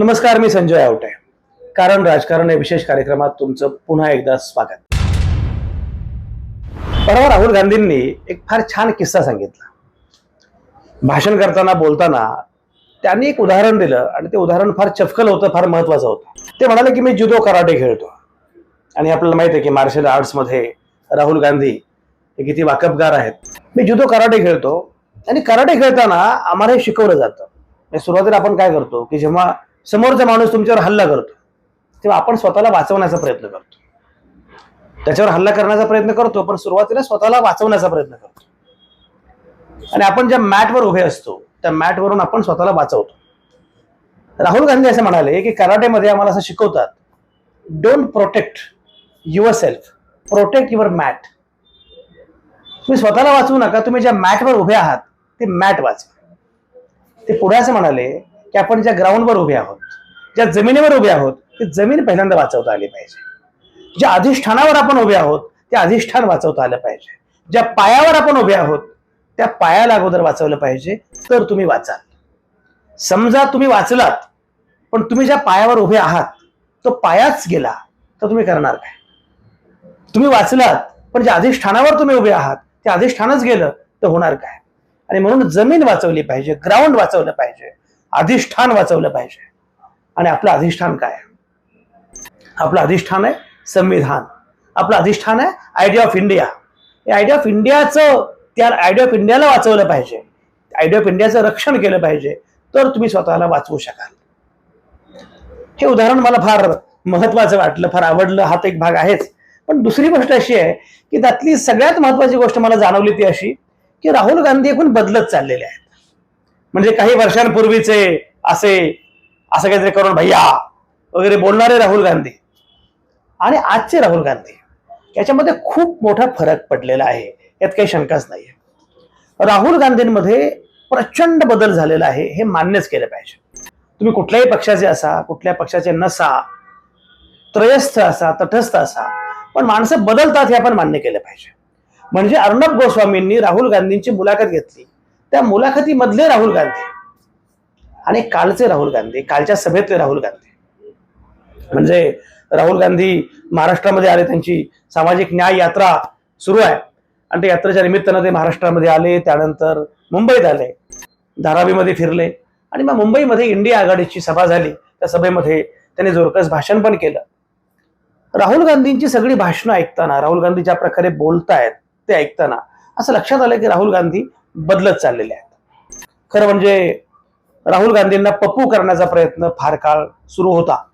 नमस्कार मी संजय आवटे. कारण राजकारण या विशेष कार्यक्रमात तुमचं पुन्हा एकदा स्वागत. परवा राहुल गांधींनी एक फार छान किस्सा सांगितला. भाषण करताना बोलताना त्यांनी एक उदाहरण दिलं आणि ते उदाहरण फार चपकल होतं फार महत्वाचं होतं. ते म्हणाले की मी जुदो कराटे खेळतो. आणि आपल्याला माहिती आहे की मार्शल आर्ट्समध्ये राहुल गांधी हे किती वाकबगार आहेत. मी जुदो कराटे खेळतो आणि कराटे खेळताना आम्हाला हे शिकवलं जातं. म्हणजे सुरुवातीला आपण काय करतो की जेव्हा समोरचा माणूस तुमच्यावर हल्ला करतो. तेव्हा आपण स्वतःला वाचवण्याचा प्रयत्न करतो. त्याच्यावर हल्ला करण्याचा प्रयत्न करतो पण सुरुवातीला स्वतःला वाचवण्याचा प्रयत्न करतो. आणि आपण ज्या मॅटवर उभे असतो त्या मॅटवरून आपण स्वतःला वाचवतो. राहुल गांधी असं म्हणाले की कराटेमध्ये आम्हाला असं शिकवतात don't protect yourself protect your mat तुम्ही स्वतःला वाचवू नका तुम्ही ज्या मॅटवर उभे आहात ते मॅट वाचवा ते पुढे असं म्हणाले की आपण ज्या ग्राउंडवर उभे आहोत ज्या जमिनीवर उभे आहोत ती जमीन पहिल्यांदा वाचवता आली पाहिजे. ज्या अधिष्ठानावर आपण उभे आहोत ते अधिष्ठान वाचवता आलं पाहिजे. ज्या पायावर आपण उभे आहोत त्या पायाला अगोदर वाचवलं पाहिजे तर तुम्ही वाचाल. समजा तुम्ही वाचलात पण तुम्ही ज्या पायावर उभे आहात तो पायाच गेला तर तुम्ही करणार काय? तुम्ही वाचलात पण ज्या अधिष्ठानावर तुम्ही उभे आहात ते अधिष्ठानच गेलं तर होणार काय? आणि म्हणून जमीन वाचवली पाहिजे ग्राउंड वाचवलं पाहिजे. अधिष्ठान वाचवलं पाहिजे. आणि आपलं अधिष्ठान काय? आपलं अधिष्ठान आहे संविधान. आपलं अधिष्ठान आहे आयडिया ऑफ इंडिया या आयडिया ऑफ इंडियाचं त्या आयडिया ऑफ इंडियाला वाचवलं पाहिजे. आयडिया ऑफ इंडियाचं रक्षण केलं पाहिजे. तर तुम्ही स्वतःला वाचवू शकाल. हे उदाहरण मला फार महत्वाचं वाटलं फार आवडलं हा तर एक भाग आहेच. पण दुसरी गोष्ट अशी आहे की त्यातली सगळ्यात महत्वाची गोष्ट मला जाणवली ती अशी की राहुल गांधी एकूण बदलत चाललेले आहेत. म्हणजे काही वर्षांपूर्वीचे असे असं काहीतरी करून भैया वगैरे बोलणारे राहुल गांधी आणि आजचे राहुल गांधी. याच्यामध्ये खूप मोठा फरक पडलेला आहे. यात काही शंकाच नाही राहुल गांधींमध्ये प्रचंड बदल झालेला आहे हे मान्यच केलं पाहिजे. तुम्ही कुठल्याही पक्षाचे असा कुठल्या पक्षाचे नसा त्रयस्थ असा तटस्थ असा पण माणसं बदलतात हे आपण मान्य केलं पाहिजे. म्हणजे अर्णब गोस्वामींनी राहुल गांधींची मुलाखत घेतली. त्या मुलाखतीमधले राहुल गांधी. आणि कालचे राहुल गांधी कालच्या सभेतले राहुल गांधी. म्हणजे राहुल गांधी महाराष्ट्रामध्ये आले त्यांची सामाजिक न्याय यात्रा सुरू आहे. आणि त्या यात्रेच्या निमित्तानं ते महाराष्ट्रामध्ये आले त्यानंतर मुंबईत आले. धारावीमध्ये फिरले. आणि मग मुंबईमध्ये इंडिया आघाडीची सभा झाली. त्या सभेमध्ये त्यांनी जोरकस भाषण पण केलं. राहुल गांधींची सगळी भाषणं ऐकताना राहुल गांधी ज्या प्रकारे बोलतायत ते ऐकताना असं लक्षात आलं की राहुल गांधी बदलत चाललेले आहेत. खरं म्हणजे राहुल गांधींना पप्पू करण्याचा प्रयत्न फार काळ सुरू होता.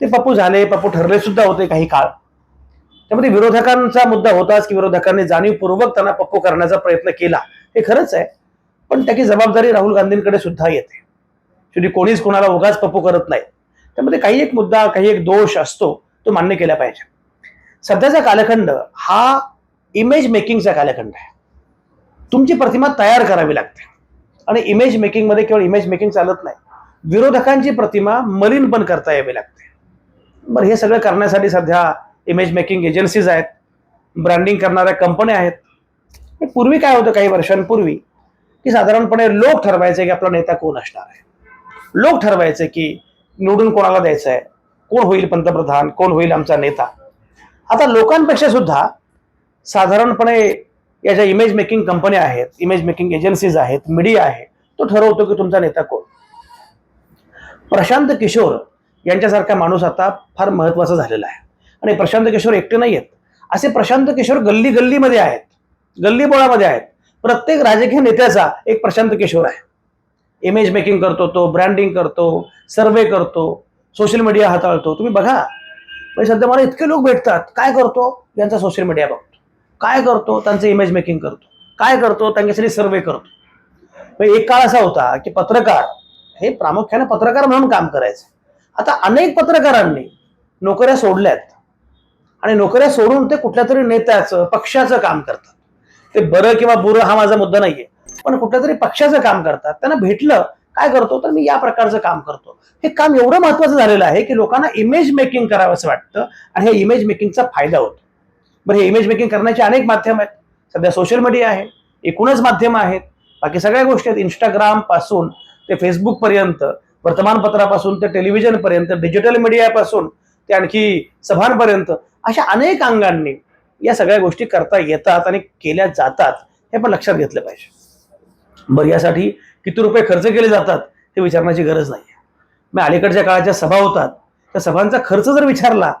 ते पप्पू झाले पप्पू ठरले सुद्धा होते काही काळ. त्यामध्ये विरोधकांचा मुद्दा होताच की विरोधकांनी जाणीवपूर्वक त्यांना पप्पू करण्याचा प्रयत्न केला. हे खरंच आहे. पण त्याची जबाबदारी राहुल गांधींकडे सुद्धा येते. शेवटी कोणीच कोणाला उगाच पप्पू करत नाही. त्यामध्ये काही एक मुद्दा काही एक दोष असतो तो मान्य केला पाहिजे. सध्याचा कालखंड हा इमेज मेकिंगचा कालखंड आहे. तुमची प्रतिमा तयार करावी लागते. आणि इमेज मेकिंगमध्ये केवळ इमेज मेकिंग चालत नाही. विरोधकांची प्रतिमा मलिन पण करता यावी लागते. बरं हे सगळं करण्यासाठी सध्या इमेज मेकिंग एजन्सीज आहेत. ब्रँडिंग करणाऱ्या कंपन्या आहेत. पूर्वी काय होतं काही वर्षांपूर्वी? की साधारणपणे लोक ठरवायचे की आपला नेता कोण असणार आहे? लोक ठरवायचे की निवडून कोणाला द्यायचं आहे? कोण होईल पंतप्रधान? कोण होईल आमचा नेता? आता लोकांपेक्षा सुद्धा साधारणपणे या ज्या इमेज मेकिंग कंपन्या आहेत इमेज मेकिंग एजन्सीज आहेत मीडिया आहे तो ठरवतो की तुमचा नेता कोण? प्रशांत किशोर यांच्यासारखा माणूस आता फार महत्त्वाचा झालेला आहे. आणि प्रशांत किशोर एकटे नाही आहेत असे प्रशांत किशोर गल्ली गल्लीमध्ये आहेत गल्लीबोळामध्ये आहेत. प्रत्येक राजकीय नेत्याचा एक प्रशांत किशोर आहे. इमेज मेकिंग करतो तो ब्रँडिंग करतो सर्वे करतो सोशल मीडिया हाताळतो. तुम्ही बघा. म्हणजे सध्या मला इतके लोक भेटतात. काय करतो? यांचा सोशल मीडिया बघतो. काय करतो? त्यांचं इमेज मेकिंग करतो. काय करतो? त्यांच्यासाठी सर्वे करतो. एक काळ असा होता की पत्रकार हे प्रामुख्याने पत्रकार म्हणून काम करायचे. आता अनेक पत्रकारांनी नोकऱ्या सोडल्यात. आणि नोकऱ्या सोडून ते कुठल्या तरी नेत्याचं पक्षाचं काम करतात. ते बरं किंवा बुरं हा माझा मुद्दा नाहीये. पण कुठल्या तरी पक्षाचं काम करतात. त्यांना भेटलं काय करतो? तर मी या प्रकारचं काम करतो. हे काम एवढं महत्वाचं झालेलं आहे की लोकांना इमेज मेकिंग करावं असं वाटतं आणि हे इमेज मेकिंगचा फायदा होतो. बरं हे इमेज मेकिंग करण्याचे अनेक माध्यम आहेत. सध्या सोशल मीडिया आहे एकूणच माध्यम आहेत. बाकी सगळ्या गोष्टी आहेत. इंस्टाग्रामपासून ते फेसबुकपर्यंत वर्तमानपत्रापासून ते टेलिव्हिजनपर्यंत डिजिटल मीडियापासून ते आणखी सभांपर्यंत अशा अनेक अंगांनी या सगळ्या गोष्टी करता येतात आणि केल्या जातात हे पण लक्षात घेतलं पाहिजे. बरं यासाठी किती रुपये खर्च केले जातात हे विचारण्याची गरज नाही आहे मग अलीकडच्या काळाच्या सभा होतात. त्या सभांचा खर्च जर विचारला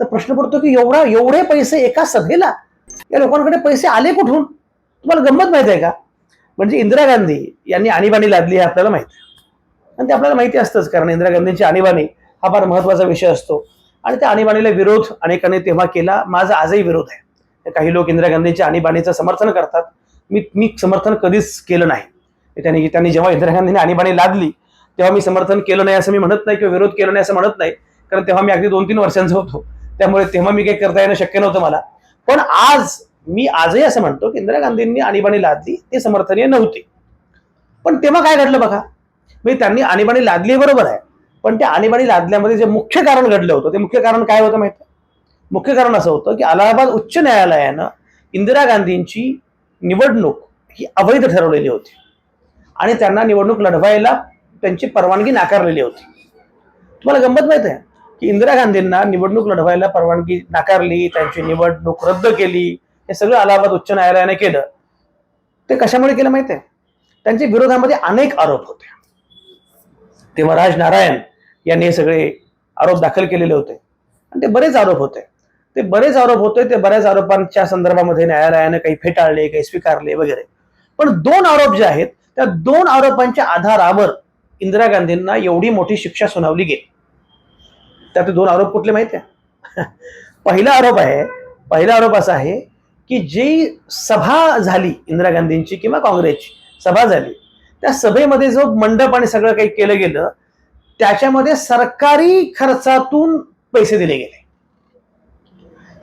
तर प्रश्न पडतो की एवढा एवढे पैसे एका सभेला? या लोकांकडे पैसे आले कुठून? तुम्हाला गंमत माहिती आहे का? म्हणजे इंदिरा गांधी यांनी आणीबाणी लादली हे आपल्याला माहिती आणि ते आपल्याला माहिती असतंच कारण इंदिरा गांधींची आणीबाणी हा फार महत्त्वाचा विषय असतो. आणि त्या आणीबाणीला विरोध अनेकांनी तेव्हा केला. माझा आजही विरोध आहे. काही लोक इंदिरा गांधींच्या आणीबाणीचं समर्थन करतात. मी मी समर्थन कधीच केलं नाही. त्यांनी त्यांनी जेव्हा इंदिरा गांधींनी आणीबाणी लादली तेव्हा मी समर्थन केलं नाही असं मी म्हणत नाही किंवा विरोध केला नाही असं म्हणत नाही. कारण तेव्हा मी अगदी दोन तीन वर्षांचा होतो. त्यामुळे तेव्हा मी काही करता येणं शक्य नव्हतं मला. पण आज मी आजही असं म्हणतो की इंदिरा गांधींनी आणीबाणी लादली ते समर्थनीय नव्हते. पण तेव्हा काय घडलं बघा? म्हणजे त्यांनी आणीबाणी लादली बरोबर आहे. पण त्या आणीबाणी लादल्यामध्ये जे मुख्य कारण घडलं होतं ते मुख्य कारण काय होतं माहिती मुख्य कारण असं होतं की अलाहाबाद उच्च न्यायालयानं इंदिरा गांधींची निवडणूक ही अवैध ठरवलेली होती. आणि त्यांना निवडणूक लढवायला त्यांची परवानगी नाकारलेली होती. तुम्हाला गंमत माहीत आहे? की इंदिरा गांधींना निवडणूक लढवायला परवानगी नाकारली त्यांची निवडणूक रद्द केली हे सगळं अलाहाबाद उच्च न्यायालयाने केलं. ते कशामुळे केलं माहिती आहे त्यांच्या विरोधामध्ये अनेक आरोप होते. तेव्हा राज नारायण यांनी हे सगळे आरोप दाखल केलेले होते. आणि ते बरेच आरोप होते. ते बरेच आरोप होते ते बऱ्याच आरोपांच्या संदर्भामध्ये न्यायालयाने काही फेटाळले काही स्वीकारले वगैरे. पण दोन आरोप जे आहेत त्या दोन आरोपांच्या आधारावर इंदिरा गांधींना एवढी मोठी शिक्षा सुनावली गेली. त्यात दोन आरोप कुठले माहिती आहे? पहिला आरोप आहे पहिला आरोप असा आहे की जी सभा झाली इंदिरा गांधींची किंवा काँग्रेसची सभा झाली त्या सभेमध्ये जो मंडप आणि सगळं काही केलं गेलं त्याच्यामध्ये सरकारी खर्चातून पैसे दिले गेले.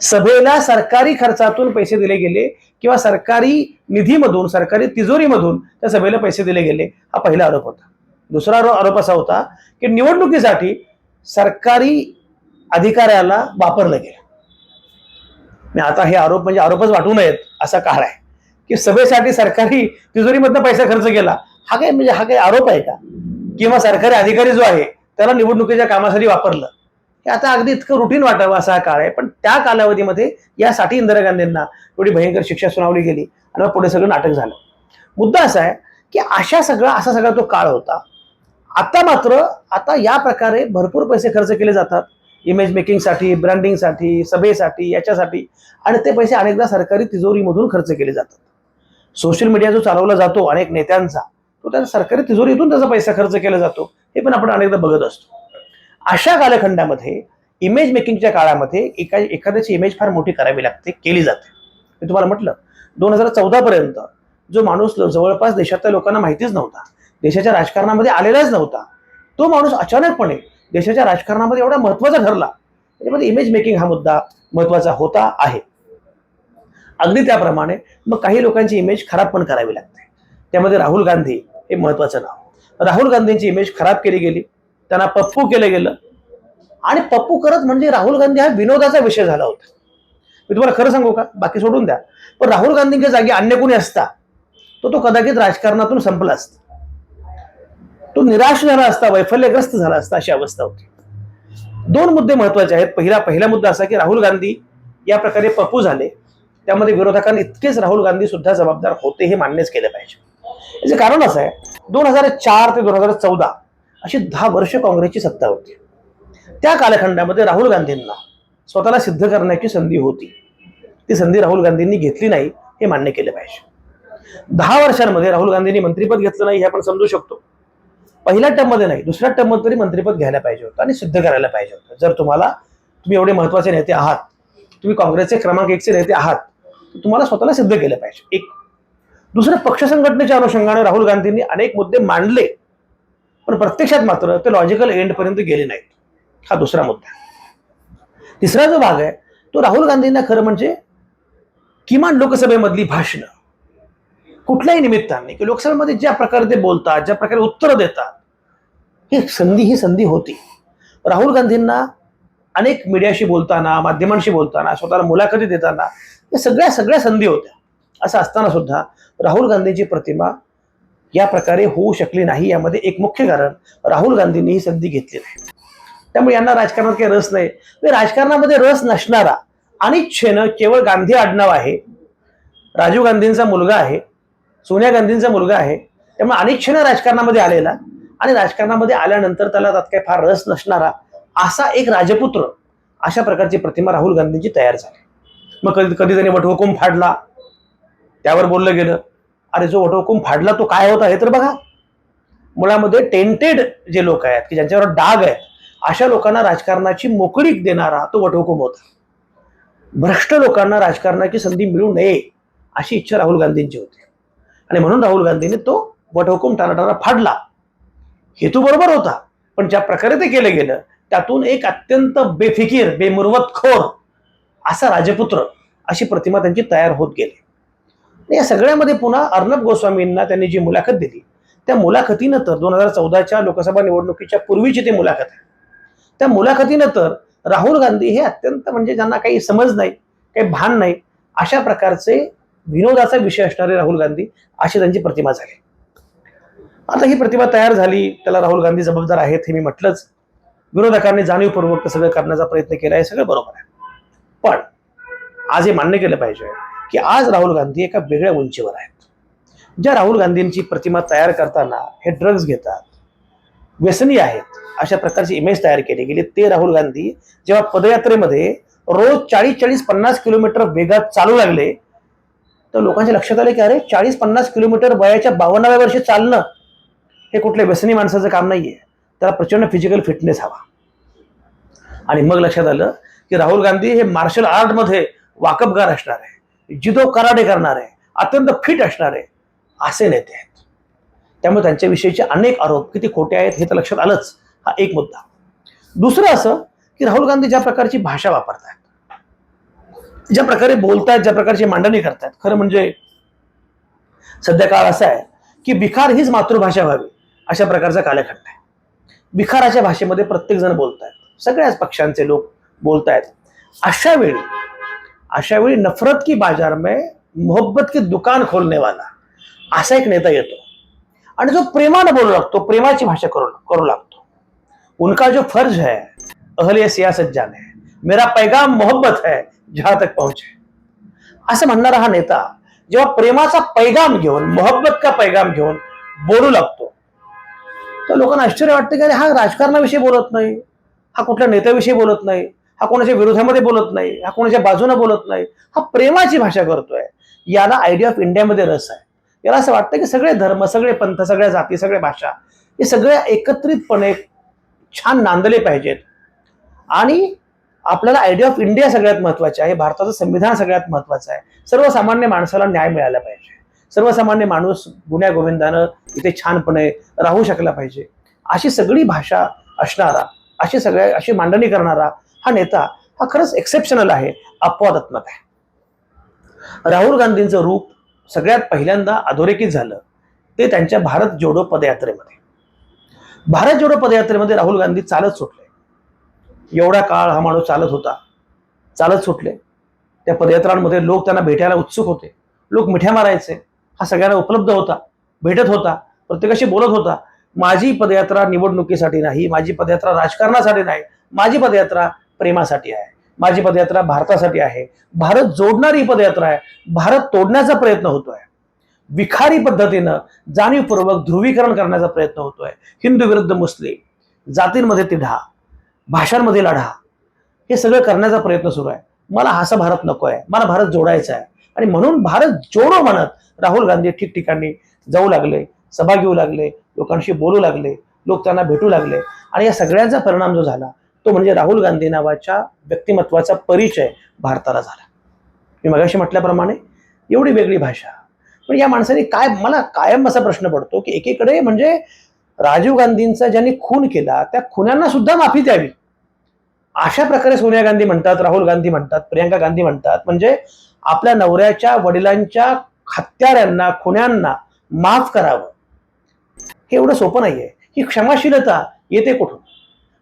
सभेला सरकारी खर्चातून पैसे दिले गेले किंवा सरकारी निधीमधून सरकारी तिजोरीमधून त्या सभेला पैसे दिले गेले. हा पहिला आरोप होता. दुसरा आरोप असा होता की निवडणुकीसाठी सरकारी अधिकाऱ्याला वापरलं गेलं. आणि आता हे आरोप म्हणजे आरोपच वाटू नयेत असा काळ आहे. की सभेसाठी सरकारी तिजोरीमधनं पैसा खर्च केला. हा काय म्हणजे हा काही आरोप आहे का? किंवा सरकारी अधिकारी जो आहे त्याला निवडणुकीच्या कामासाठी वापरलं. हे आता अगदी इतकं रुटीन वाटावं असा हा काळ आहे. पण त्या कालावधीमध्ये यासाठी इंदिरा गांधींना एवढी भयंकर शिक्षा सुनावली गेली आणि मग पुढे सगळं नाटक झालं. मुद्दा असा आहे की अशा सगळा असा सगळा तो काळ होता. आता मात्र आता या प्रकारे भरपूर पैसे खर्च केले जातात. इमेज मेकिंगसाठी ब्रँडिंगसाठी सभेसाठी याच्यासाठी. आणि ते पैसे अनेकदा सरकारी तिजोरीमधून खर्च केले जातात. सोशल मीडिया जो चालवला जातो अनेक नेत्यांचा तो त्या सरकारी तिजोरीतून त्याचा पैसा खर्च केला जातो. हे पण आपण अनेकदा बघत असतो. अशा कालखंडामध्ये इमेज मेकिंगच्या काळामध्ये एका एखाद्याची इमेज फार मोठी करावी लागते केली जाते. मी तुम्हाला म्हटलं दोन हजार चौदा पर्यंत जो माणूस जवळपास देशातल्या लोकांना माहितीच नव्हता. देशाच्या राजकारणामध्ये आलेलाच नव्हता. तो माणूस अचानकपणे देशाच्या राजकारणामध्ये एवढा महत्त्वाचा ठरला. त्याच्यामध्ये इमेज मेकिंग हा मुद्दा महत्त्वाचा होता आहे. अगदी त्याप्रमाणे मग काही लोकांची इमेज खराब पण करावी लागते. त्यामध्ये राहुल गांधी हे महत्वाचं नाव. राहुल गांधींची इमेज खराब केली गेली. त्यांना पप्पू केलं गेलं. आणि पप्पू करत म्हणजे राहुल गांधी हा विनोदाचा विषय झाला होता. मी तुम्हाला खरं सांगू का? बाकी सोडून द्या. पण राहुल गांधींच्या जागी अन्य कोणी असता तो तो कदाचित राजकारणातून संपला असता. तो निराश झाला असता वैफल्यग्रस्त झाला असता अशी अवस्था होती. दोन मुद्दे महत्त्वाचे आहेत. पहिला पहिला मुद्दा असा की राहुल गांधी या प्रकारे पप्पू झाले. त्यामध्ये विरोधकांनी इतकेच राहुल गांधी सुद्धा जबाबदार होते हे मान्यच केलं पाहिजे. याचं कारण असं आहे दोन हजार चार ते दोन हजार चौदा अशी दहा वर्ष काँग्रेसची सत्ता होती. त्या कालखंडामध्ये राहुल गांधींना स्वतःला सिद्ध करण्याची संधी होती. ती संधी राहुल गांधींनी घेतली नाही हे मान्य केलं पाहिजे. दहा वर्षांमध्ये राहुल गांधींनी मंत्रीपद घेतलं नाही हे आपण समजू शकतो. पहिल्या टर्ममध्ये नाही दुसऱ्या टर्ममध्ये तरी मंत्रीपद घ्यायला पाहिजे होतं आणि सिद्ध करायला पाहिजे होतं. जर तुम्हाला तुम्ही एवढे महत्त्वाचे नेते आहात तुम्ही काँग्रेसचे क्रमांक एकचे नेते आहात तर तुम्हाला स्वतःला सिद्ध केलं पाहिजे. एक. दुसरं पक्ष संघटनेच्या अनुषंगाने राहुल गांधींनी अनेक मुद्दे मांडले पण प्रत्यक्षात मात्र ते लॉजिकल एंडपर्यंत गेले नाहीत. हा दुसरा मुद्दा. तिसरा जो भाग आहे तो राहुल गांधींना खरं म्हणजे किमान लोकसभेमधली भाषणं. कुठल्याही निमित्ताने की लोकसभेमध्ये ज्या प्रकारे ते बोलतात ज्या प्रकारे उत्तर देतात ही संधी ही संधी होती. राहुल गांधींना अनेक मीडियाशी बोलताना माध्यमांशी बोलताना स्वतःला मुलाखती देताना या सगळ्या सगळ्या संधी होत्या. असं असताना सुद्धा राहुल गांधींची प्रतिमा या प्रकारे होऊ शकली नाही यामध्ये एक मुख्य कारण राहुल गांधींनी ही संधी घेतली नाही. त्यामुळे यांना राजकारणात काही रस नाही. म्हणजे राजकारणामध्ये रस नसणारा अनिच्छेनं केवळ गांधी आडनाव आहे राजीव गांधींचा मुलगा आहे सोनिया गांधींचा मुलगा आहे. त्यामुळे अनिच्छेनं राजकारणामध्ये आलेला आणि राजकारणामध्ये आल्यानंतर त्याला त्यात काही फार रस नसणारा असा एक राजपुत्र अशा प्रकारची प्रतिमा राहुल गांधींची तयार झाली. मग कधी कधी त्यांनी वटहुकूम फाडला. त्यावर बोललं गेलं. अरे जो वटहुकूम फाडला तो काय होता हे तर बघा. मुळामध्ये टेंटेड जे लोक आहेत की ज्यांच्यावर डाग आहेत अशा लोकांना राजकारणाची मोकळीक देणारा तो वटहुकूम होता. भ्रष्ट लोकांना राजकारणाची संधी मिळू नये अशी इच्छा राहुल गांधींची होती. आणि म्हणून राहुल गांधीने तो वटहुकूम टाणाटाणा फाडला. हेतू बरोबर होता पण ज्या प्रकारे ते केलं गेलं त्यातून एक अत्यंत बेफिकीर बेमुरवतखोर असा राजपुत्र अशी प्रतिमा त्यांची तयार होत गेली. या सगळ्यामध्ये पुन्हा अर्णब गोस्वामींना त्यांनी जी मुलाखत दिली त्या मुलाखतीनं तर दोन हजार चौदाच्या लोकसभा निवडणुकीच्या पूर्वीची ती मुलाखत आहे. त्या मुलाखतीनं तर राहुल गांधी हे अत्यंत म्हणजे ज्यांना काही समज नाही काही भान नाही अशा प्रकारचे विनोदाचा विषय असणारे राहुल गांधी अशी त्यांची प्रतिमा झाली. आता ही प्रतिमा तयार झाली त्याला राहुल गांधी जबाबदार आहेत हे मी म्हटलंच. विरोधकांनी जाणीवपूर्वक ते सगळं करण्याचा प्रयत्न केला हे सगळं बरोबर आहे. पण आज हे मान्य केलं पाहिजे की आज राहुल गांधी एका वेगळ्या उंचीवर आहेत. ज्या राहुल गांधींची प्रतिमा तयार करताना हे ड्रग्ज घेतात व्यसनी आहेत अशा प्रकारची इमेज तयार केली गेली. ते राहुल गांधी जेव्हा पदयात्रेमध्ये रोज चाळीस चाळीस पन्नास किलोमीटर वेगात चालू लागले तर लोकांच्या लक्षात आले की अरे चाळीस पन्नास किलोमीटर वयाच्या बावन्नाव्या वर्षी चालणं हे कुठल्या व्यसनी माणसाचं काम नाहीये. त्याला प्रचंड फिजिकल फिटनेस हवा. आणि मग लक्षात आलं की राहुल गांधी हे मार्शल आर्टमध्ये वाकबगार असणार आहे. जिदो कराटे करणार आहे. अत्यंत फिट असणार आहे. असे नेते आहेत. त्यामुळे त्यांच्याविषयीचे अनेक आरोप किती खोटे आहेत हे तर लक्षात आलंच. हा एक मुद्दा. दुसरं असं की राहुल गांधी ज्या प्रकारची भाषा वापरतात ज्या प्रकारे बोलतायत ज्या प्रकारची मांडणी करतायत खरं म्हणजे सध्या काळ असा आहे की बिखार हीच मातृभाषा व्हावी अशा प्रकारचा कालखंड आहे. बिखाराच्या भाषेमध्ये प्रत्येक जण बोलतायत. सगळ्याच पक्षांचे लोक बोलतायत. अशा वेळी अशा वेळी नफरत की बाजार में मोहब्बत की दुकान खोलने वाला असा एक नेता येतो. आणि जो प्रेमानं बोलू लागतो प्रेमाची भाषा करू करू लागतो. उनका जो फर्ज है अहले सियासत जाने मेरा पैगाम मोहब्बत है जहां तक पहुंचे। असं म्हणणारा हा नेता जेव्हा प्रेमाचा पैगाम घेऊन मोहब्बत का पैगाम घेऊन बोलू लागतो तर लोकांना आश्चर्य वाटतं की अरे हा राजकारणाविषयी बोलत नाही हा कुठल्या नेत्याविषयी बोलत नाही हा कोणाच्या विरोधामध्ये बोलत नाही हा कोणाच्या बाजूने बोलत नाही हा प्रेमाची भाषा करतोय. याला आयडिया ऑफ इंडियामध्ये रस आहे. याला असं वाटतं की सगळे धर्म सगळे पंथ सगळ्या जाती सगळ्या भाषा हे सगळ्या एकत्रितपणे छान नांदले पाहिजेत. आणि आपल्याला आयडिया ऑफ इंडिया सगळ्यात महत्त्वाचे आहे. भारताचं संविधान सगळ्यात महत्वाचं आहे. सर्वसामान्य माणसाला न्याय मिळाला पाहिजे. सर्वसामान्य माणूस गुण्या गोविंदानं इथे छानपणे राहू शकला पाहिजे. अशी सगळी भाषा असणारा अशी सगळ्या अशी मांडणी करणारा हा नेता हा खरंच एक्सेप्शनल आहे अपवादात्मक आहे. राहुल गांधींचं रूप सगळ्यात पहिल्यांदा अधोरेखित झालं. ते त्यांच्या भारत जोडो पदयात्रेमध्ये. भारत जोडो पदयात्रेमध्ये राहुल गांधी चालत सुटले. एवढा काळ हा माणूस चालत होता. चालत सुटले. त्या पदयात्रांमध्ये लोक त्यांना भेटायला उत्सुक होते. लोक मिठ्या मारायचे. हा सगळ्यांना उपलब्ध होता. भेटत होता. प्रत्येकाशी बोलत होता. माझी पदयात्रा निवडणुकीसाठी नाही माझी पदयात्रा राजकारणासाठी नाही माझी पदयात्रा प्रेमासाठी आहे. माझी पदयात्रा भारतासाठी आहे. भारत जोडणारी पदयात्रा आहे. भारत तोडण्याचा प्रयत्न होतोय. विखारी पद्धतीनं जाणीवपूर्वक ध्रुवीकरण करण्याचा प्रयत्न होतोय. हिंदू विरुद्ध मुस्लिम जातींमध्ये तिढा. भाषांमध्ये लढा. हे सगळं करण्याचा प्रयत्न सुरू आहे. मला असा भारत नको आहे मला भारत जोडायचा आहे. आणि म्हणून भारत जोडो म्हणत राहुल गांधी ठिकठिकाणी जाऊ लागले सभा घेऊ लागले लोकांशी बोलू लागले लोक त्यांना भेटू लागले. आणि या सगळ्यांचा परिणाम जो झाला तो म्हणजे राहुल गांधी नावाच्या व्यक्तिमत्वाचा परिचय भारताला झाला. मी मगाशी म्हटल्याप्रमाणे एवढी वेगळी भाषा. पण या माणसाने काय मला कायम असा प्रश्न पडतो की एकीकडे म्हणजे राजीव गांधींचा ज्यांनी खून केला त्या खुन्यांना सुद्धा माफी द्यावी. अशा प्रकारे सोनिया गांधी म्हणतात राहुल गांधी म्हणतात प्रियंका गांधी म्हणतात. म्हणजे आपल्या नवऱ्याच्या वडिलांच्या हत्याऱ्यांना खुन्यांना माफ करावं. हे एवढं सोपं नाहीये. ही क्षमाशीलता येते कुठून?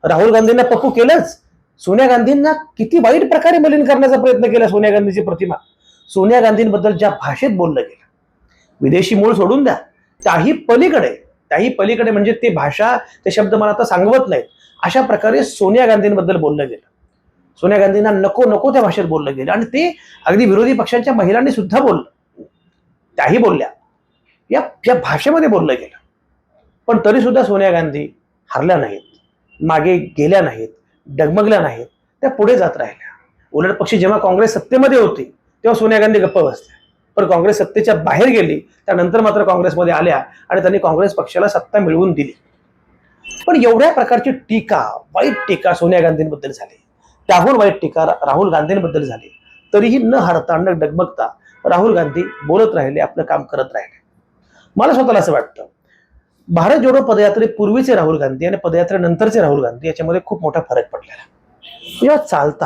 राहुल गांधींना पक्कू केलंच. सोनिया गांधींना किती वाईट प्रकारे मलिन करण्याचा प्रयत्न केला सोनिया गांधीची प्रतिमा. सोनिया गांधींबद्दल ज्या भाषेत बोललं गेलं विदेशी मूळ सोडून द्या. त्याही पलीकडे त्याही पलीकडे म्हणजे ते भाषा ते शब्द मला आता सांगवत नाहीत. अशा प्रकारे सोनिया गांधींबद्दल बोललं गेलं. सोनिया गांधींना नको नको त्या भाषेत बोललं गेलं. आणि ते अगदी विरोधी पक्षांच्या महिलांनी सुद्धा बोललं त्याही बोलल्या. या या भाषेमध्ये बोललं गेलं. पण तरी सुद्धा सोनिया गांधी हरल्या नाहीत. मागे गेल्या नाहीत. डगमगल्या नाहीत. त्या पुढे जात राहिल्या. उलट पक्षी जेव्हा काँग्रेस सत्तेमध्ये होती तेव्हा सोनिया गांधी गप्प बसल्या. पण काँग्रेस सत्तेच्या बाहेर गेली त्यानंतर मात्र काँग्रेसमध्ये आल्या आणि त्यांनी काँग्रेस पक्षाला सत्ता मिळवून दिली. पण एवढ्या प्रकारची टीका वाईट टीका सोनिया गांधींबद्दल झाली. त्याहून वाईट टीका राहुल गांधींबद्दल झाली. तरीही न हरता न डगमगता राहुल गांधी बोलत राहिले आपलं काम करत राहिले. मला स्वतःला असं वाटतं भारत जोडो पदयात्रेपूर्वीचे राहुल गांधी आणि पदयात्रेनंतरचे राहुल गांधी याच्यामध्ये खूप मोठा फरक पडलेला आहे. जेव्हा चालता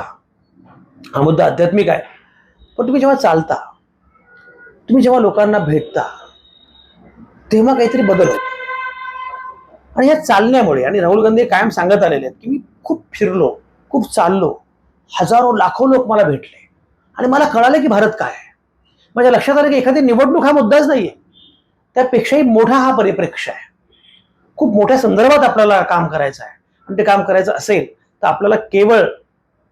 हा मुद्दा आध्यात्मिक आहे पण तुम्ही जेव्हा चालता तुम्ही जेव्हा लोकांना भेटता तेव्हा काहीतरी बदल होतो. आणि या चालण्यामुळे आणि राहुल गांधी कायम सांगत आलेले आहेत की मी खूप फिरलो खूप चाललो हजारो लाखो लोक मला भेटले. आणि मला कळालं की भारत काय आहे. माझ्या लक्षात आलं की एखादी निवडणूक हा मुद्दाच नाहीये. त्यापेक्षाही मोठा हा परिप्रेक्ष्य आहे. खूप मोठ्या संदर्भात आपल्याला काम करायचं आहे. आणि ते काम करायचं असेल तर आपल्याला केवळ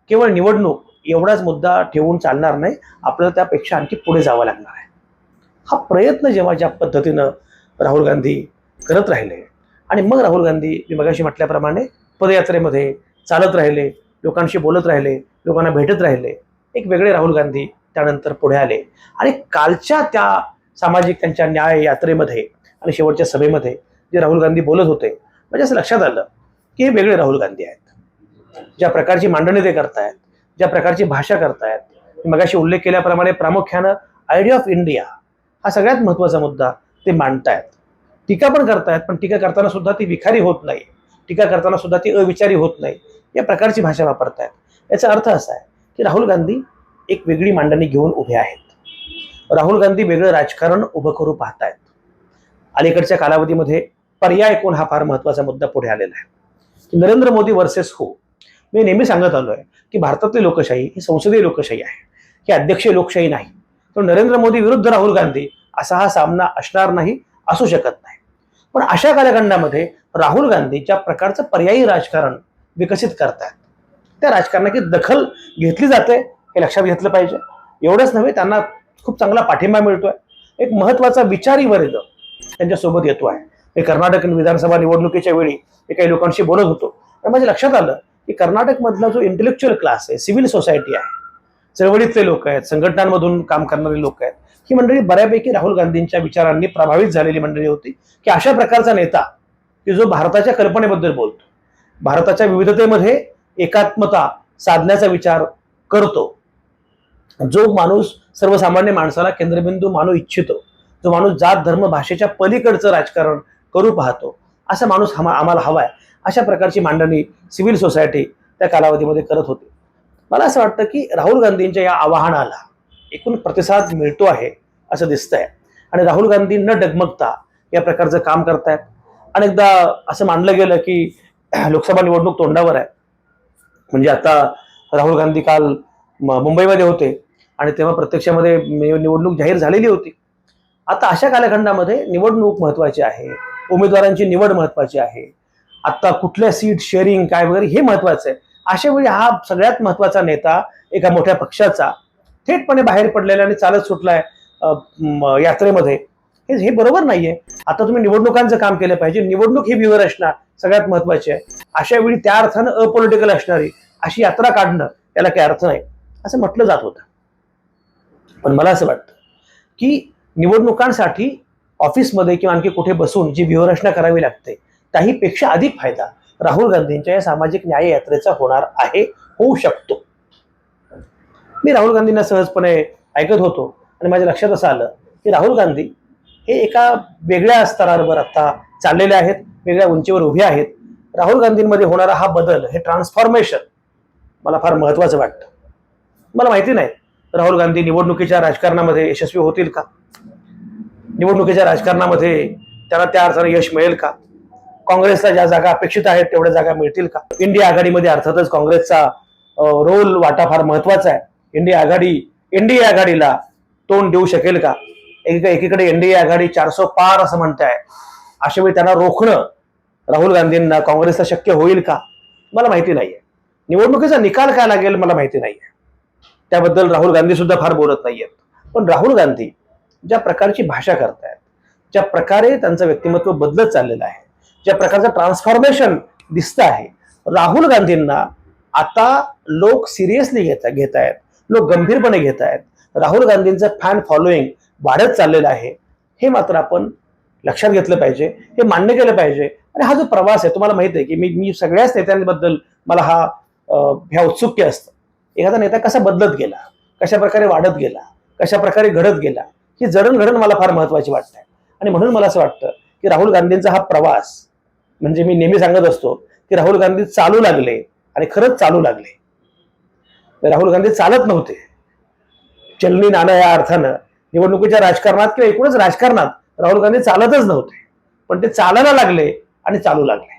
केवळ निवडणूक एवढाच मुद्दा ठेवून चालणार नाही. आपल्याला त्यापेक्षा आणखी पुढे जावं लागणार आहे. हा प्रयत्न जेव्हा ज्या पद्धतीनं राहुल गांधी करत राहिले आणि मग राहुल गांधी मी मगाशी म्हटल्याप्रमाणे पदयात्रेमध्ये चालत राहिले लोकांशी बोलत राहिले लोकांना भेटत राहिले. एक वेगळे राहुल गांधी त्यानंतर पुढे आले. आणि कालच्या त्या सामाजिक त्यांच्या न्याय यात्रेमध्ये आणि शेवटच्या सभेमध्ये जे राहुल गांधी बोलत होते म्हणजे असं लक्षात आलं की हे वेगळे राहुल गांधी आहेत. ज्या प्रकारची मांडणी ते करतायत ज्या प्रकारची भाषा करतायत. मी मगाशी उल्लेख केल्याप्रमाणे प्रामुख्यानं आयडिया ऑफ इंडिया हा सगळ्यात महत्त्वाचा मुद्दा ते मांडतायत. टीका पण करतायत पण टीका करताना सुद्धा ती विखारी होत नाही. टीका करताना सुद्धा ती अविचारी होत नाही. या प्रकारची भाषा वापरतायत. याचा अर्थ असा आहे की राहुल गांधी एक वेगळी मांडणी घेऊन उभे आहेत. राहुल गांधी वेगळं राजकारण उभं करू पाहतायत. अलीकडच्या कालावधीमध्ये पर्याय कोण हा फार महत्त्वाचा मुद्दा पुढे आलेला आहे. की नरेंद्र मोदी वर्सेस हो? मी नेहमी सांगत आलो आहे की भारतातली लोकशाही ही संसदीय लोकशाही आहे. ही अध्यक्षीय लोकशाही नाही. तर नरेंद्र मोदी विरुद्ध राहुल गांधी असा हा सामना असणार नाही असू शकत नाही. पण अशा कालखंडामध्ये राहुल गांधी ज्या प्रकारचं पर्यायी राजकारण विकसित करतात त्या राजकारणाची दखल घेतली जाते हे लक्षात घेतलं पाहिजे. एवढंच नव्हे त्यांना खूप चांगला पाठिंबा मिळतोय. एक महत्त्वाचा विचारी वर्ग त्यांच्यासोबत येतो आहे. मी कर्नाटक विधानसभा निवडणुकीच्या वेळी मी काही लोकांशी बोलत होतो. आणि माझ्या लक्षात आलं की कर्नाटकमधला जो इंटेलेक्च्युअल क्लास आहे सिव्हिल सोसायटी आहे चळवळीतले लोक आहेत संघटनांमधून काम करणारे लोक आहेत ही मंडळी बऱ्यापैकी राहुल गांधींच्या विचारांनी प्रभावित झालेली मंडळी होती की अशा प्रकारचा नेता की जो भारताच्या कल्पनेबद्दल बोलतो भारताच्या विविधतेमध्ये एकात्मता साधण्याचा विचार करतो जो माणूस सर्वसामान्य माणसाला केंद्रबिंदू मानू इच्छितो जो माणूस जात धर्म भाषेच्या पलीकडचं राजकारण करू पाहतो असा माणूस हमा आम्हाला हवाय अशा प्रकारची मांडणी सिव्हिल सोसायटी त्या कालावधीमध्ये करत होती. मला असं वाटतं की राहुल गांधींच्या या आवाहनाला एकूण प्रतिसाद मिळतो आहे असं दिसतंय. आणि राहुल गांधी न डगमगता या प्रकारचं काम करतायत. अनेकदा असं मानलं गेलं की लोकसभा निवडणूक तोंडावर आहे. म्हणजे आता राहुल गांधी काल मुंबईमध्ये होते आणि तेव्हा प्रत्यक्षामध्ये निवडणूक जाहीर झालेली होती. आता अशा कालखंडामध्ये निवडणूक महत्वाची आहे उमेदवारांची निवड महत्वाची आहे. आता कुठल्या सीट शेअरिंग काय वगैरे हे महत्वाचं आहे. अशा वेळी हा सगळ्यात महत्त्वाचा नेता एका मोठ्या पक्षाचा थेटपणे बाहेर पडलेला आणि चालत सुटलाय यात्रेमध्ये. हे हे बरोबर नाहीये. आता तुम्ही निवडणुकांचं काम केलं पाहिजे. निवडणूक ही व्यूहरचना सगळ्यात महत्वाची आहे. अशा वेळी त्या अर्थानं अपॉलिटिकल असणारी अशी यात्रा काढणं त्याला काही अर्थ नाही. असं म्हटलं जात होतं. पण मला असं वाटतं की निवडणुकांसाठी ऑफिसमध्ये किंवा आणखी कुठे बसून जी व्यूहरचना करावी लागते त्याहीपेक्षा अधिक फायदा राहुल गांधींच्या या सामाजिक न्याय यात्रेचा होणार आहे होऊ शकतो. मी राहुल गांधींना सहजपणे ऐकत होतो. आणि माझ्या लक्षात असं आलं की राहुल गांधी हे एका वेगळ्या स्तरावर आता चाललेले आहेत वेगळ्या उंचीवर उभे आहेत. राहुल गांधींमध्ये होणारा हा बदल हे ट्रान्सफॉर्मेशन मला फार महत्वाचं वाटतं. मला माहिती नाही राहुल गांधी निवडणुकीच्या राजकारणामध्ये यशस्वी होतील का? निवडणुकीच्या राजकारणामध्ये त्यांना त्या अर्थाने यश मिळेल का? काँग्रेसला ज्या जागा अपेक्षित आहेत तेवढ्या जागा मिळतील का? इंडिया आघाडीमध्ये अर्थातच काँग्रेसचा रोल वाटा फार महत्त्वाचा आहे. इंडिया आघाडी एनडीए आघाडीला तोंड देऊ शकेल का? एकीकडे एकीकडे एनडीए आघाडी चारसो पार असं म्हणताय. अशा वेळी त्यांना रोखणं राहुल गांधींना काँग्रेसला शक्य होईल का? मला माहिती नाहीये. निवडणुकीचा निकाल काय लागेल मला माहिती नाहीये. त्याबद्दल राहुल गांधी सुद्धा फार बोलत नाहीयेत. पण राहुल गांधी ज्या प्रकारची भाषा करतायत ज्या प्रकारे त्यांचं व्यक्तिमत्व बदलत चाललेलं आहे ज्या प्रकारचं ट्रान्सफॉर्मेशन दिसतं आहे राहुल गांधींना आता लोक सिरियसली घेत घेत आहेत लोक गंभीरपणे घेत आहेत. राहुल गांधींचं फॅन फॉलोईंग वाढत चाललेलं आहे. हे मात्र आपण लक्षात घेतलं पाहिजे. हे मान्य केलं पाहिजे. आणि हा जो प्रवास आहे तुम्हाला माहिती आहे की मी मी सगळ्याच नेत्यांबद्दल मला हा ह्या उत्सुक्य असतं. एखादा नेता कसा बदलत गेला? कशा प्रकारे वाढत गेला? कशा प्रकारे घडत गेला? ही जडणघडण मला फार महत्वाची वाटते आणि म्हणून मला असं वाटतं की राहुल गांधींचा हा प्रवास म्हणजे मी नेहमी सांगत असतो की राहुल गांधी चालू लागले आणि खरंच चालू लागले. राहुल गांधी चालत नव्हते. चलनी नाणं या अर्थानं निवडणुकीच्या राजकारणात किंवा एकूणच राजकारणात राहुल गांधी चालतच नव्हते. पण ते चालायला लागले आणि चालू लागले.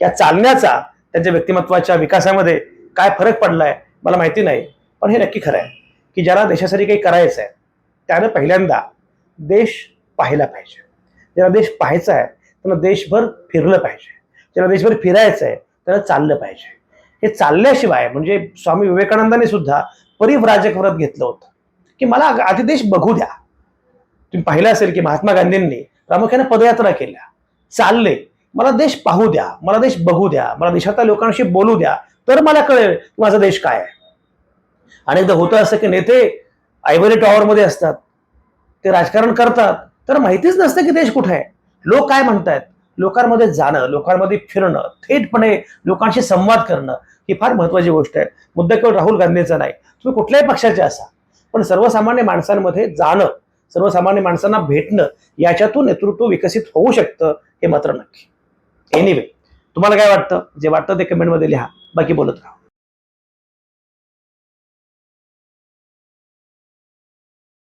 या चालण्याचा त्यांच्या व्यक्तिमत्वाच्या विकासामध्ये काय फरक पडलाय मला माहिती नाही पण हे नक्की खरं आहे की ज्याला देशासाठी काही करायचं आहे त्यानं पहिल्यांदा देश पाहायला पाहिजे. ज्याला देश पाहायचा आहे त्यांना देशभर फिरलं पाहिजे. ज्याला देशभर फिरायचं आहे त्याला चाललं पाहिजे. हे चालल्याशिवाय म्हणजे स्वामी विवेकानंदांनी सुद्धा परिव्राजक व्रत घेतलं होतं. की मला आधी देश बघू द्या. तुम्ही पाहिलं असेल की महात्मा गांधींनी प्रामुख्याने पदयात्रा केल्या. चालले. मला देश पाहू द्या. मला देश बघू द्या. मला देशातल्या लोकांशी बोलू द्या. तर मला कळेल की माझा देश काय आहे. अनेकदा होतं असं की नेते आयव्हरी टॉवरमध्ये असतात. ते राजकारण करतात. तर माहितीच नसतं की देश कुठे आहे. लोक काय म्हणतायत? लोकांमध्ये जाणं लोकांमध्ये फिरणं थेटपणे लोकांशी संवाद करणं ही फार महत्वाची गोष्ट आहे. मुद्दा केवळ राहुल गांधीचा नाही. तुम्ही कुठल्याही पक्षाचे असा. पण सर्वसामान्य माणसांमध्ये जाणं सर्वसामान्य माणसांना भेटणं याच्यातून नेतृत्व विकसित होऊ शकतं हे मात्र नक्की. एनिवे तुम्हाला काय वाटतं? जे वाटतं ते कमेंटमध्ये लिहा. बाकी बोलत राहा.